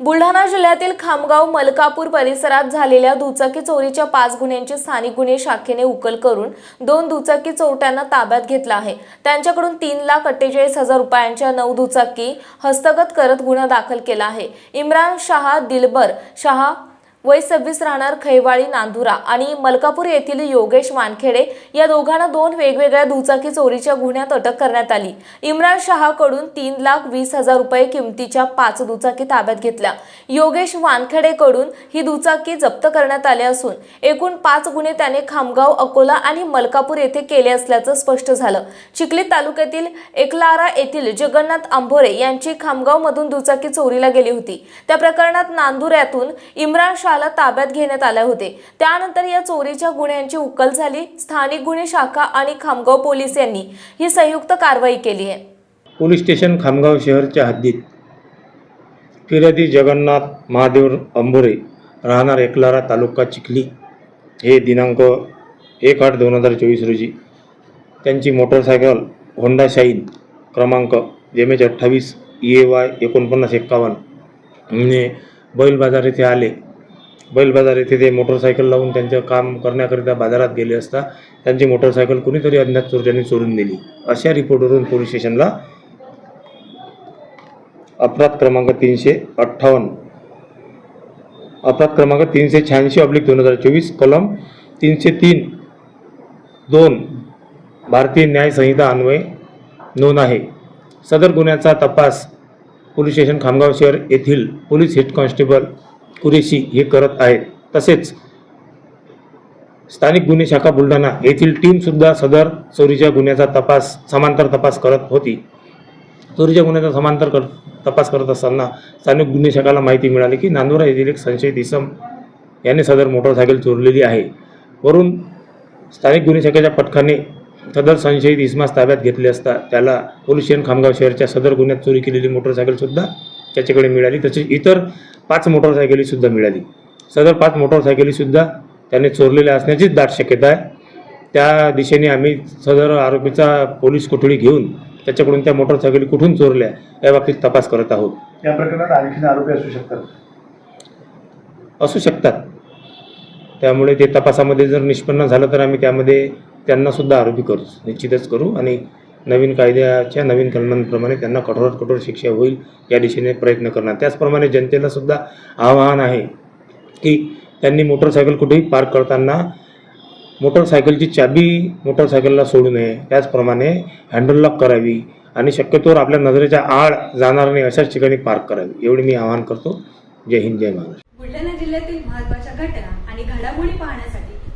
बुलढाणा जिल्ह्यातील खामगाव मलकापूर परिसरात झालेल्या दुचाकी चोरीच्या पाच गुन्ह्यांची स्थानिक गुन्हे शाखेने उकल करून दोन दुचाकी चोरट्यांना ताब्यात घेतला आहे. त्यांच्याकडून तीन लाख अठ्ठेचाळीस हजार रुपयांच्या नऊ दुचाकी हस्तगत करत गुन्हा दाखल केला आहे. इम्रान शहा दिलबर शहा वय सव्वीस राहणार खैवाळी नांदुरा आणि मलकापूर येथील योगेश वानखेडे या दोघांना दोन वेगवेगळ्या दुचाकी चोरीच्या गुन्ह्यात अटक करण्यात आली. इम्रान शहाकडून तीन लाख वीस हजार रुपये किमतीच्या पाच दुचाकी ताब्यात घेतल्या. योगेश वानखेडेकडून ही दुचाकी जप्त करण्यात आली असून एकूण पाच गुन्हे त्याने खामगाव अकोला आणि मलकापूर येथे केले असल्याचं स्पष्ट झालं. चिखली तालुक्यातील एकलारा येथील जगन्नाथ आंभोरे यांची खामगावमधून दुचाकी चोरीला गेली होती. त्या प्रकरणात नांदुऱ्यातून इम्रान शाह शहाला ताब्यात घेण्यात आले होते. त्यानंतर या चोरीच्या गुन्ह्यांची उकल झाली. स्थानिक गुन्हे शाखा आणि खामगाव पोलीस यांनी ही संयुक्त कारवाई केली आहे. पोलीस स्टेशन खामगाव शहरच्या हद्दीत फिर्यादी जगन्नाथ महादेव अंबोरे राहणार एकलारा तालुका चिखली हे दिनांक एक आठ दोन हजार चोवीस रोजी. त्यांची मोटरसायकल होंडा शाईन क्रमांक एम एच अठ्ठावीस ई ए वाय एकोणपन्नास एक्कावन्न ने बैल बाजार येथे आले. बैल बाजार येथे ते मोटरसायकल लावून त्यांचं काम करण्याकरिता बाजारात गेले असता त्यांची मोटरसायकल कुणीतरी अज्ञात चोरट्यांनी चोरून नेली. अशा रिपोर्टवरून पोलीस स्टेशनला अपराध क्रमांक तीनशे अठ्ठावन्न. अपराध क्रमांक तीनशे शहाऐंशी ऑब्लिक दोन हजार चोवीस कलम तीनशे तीन दोन भारतीय न्याय संहिता अन्वये नोंद आहे. सदर गुन्ह्याचा तपास पोलीस स्टेशन खामगाव शहर येथील पोलीस हेड कॉन्स्टेबल पुरेशी हे करत आहेत. तसेच स्थानिक गुन्हे शाखा बुलढाणा येथील टीमसुद्धा सदर चोरीच्या गुन्ह्याचा तपास समांतर तपास करत होती. चोरीच्या गुन्ह्याचा समांतर कर तपास करत असताना स्थानिक गुन्हे शाखाला माहिती मिळाली की नांदुरा येथील एक संशयित इसम याने सदर मोटरसायकल चोरलेली आहे. वरून स्थानिक गुन्हे शाखेच्या पथकाने सदर संशयित इसमास ताब्यात घेतले असता त्याला पोलीस स्टेशन खामगाव शहरच्या सदर गुन्ह्यात चोरी केलेली मोटरसायकलसुद्धा त्याच्याकडे मिळाली. तसेच इतर पाच मोटरसायकलीसुद्धा मिळाली. सदर पाच मोटरसायकलीसुद्धा त्याने चोरलेल्या असण्याचीच दाट शक्यता आहे. त्या दिशेने आम्ही सदर आरोपीचा पोलीस कोठडी घेऊन त्याच्याकडून त्या मोटरसायकली कुठून चोरल्या या बाबतीत तपास करत आहोत. या प्रकरणात आणखीन आरोपी असू शकतात? असू शकतात. त्यामुळे ते तपासामध्ये जर निष्पन्न झालं तर आम्ही त्यामध्ये त्यांनासुद्धा आरोपी करू निश्चितच करू आणि नवीन कायद्याच्या नवीन कलमांप्रमाणे त्यांना कठोरात कठोर शिक्षा होईल या दिशेने प्रयत्न करणार. त्याचप्रमाणे जनतेला सुद्धा आवाहन आहे की त्यांनी मोटरसायकल कुठेही पार्क करताना मोटरसायकलची चाबी मोटरसायकलला सोडू नये. त्याचप्रमाणे हँडल लॉक करावी आणि शक्यतोवर आपल्या नजरेच्या आड जाणार नाही अशाच ठिकाणी पार्क करावी. एवढी मी आवाहन करतो. जय हिंद जय महाराष्ट्र. बुलढाणा जिल्ह्यातील महत्त्वाच्या घटना आणि घडामोडी पाहण्यासाठी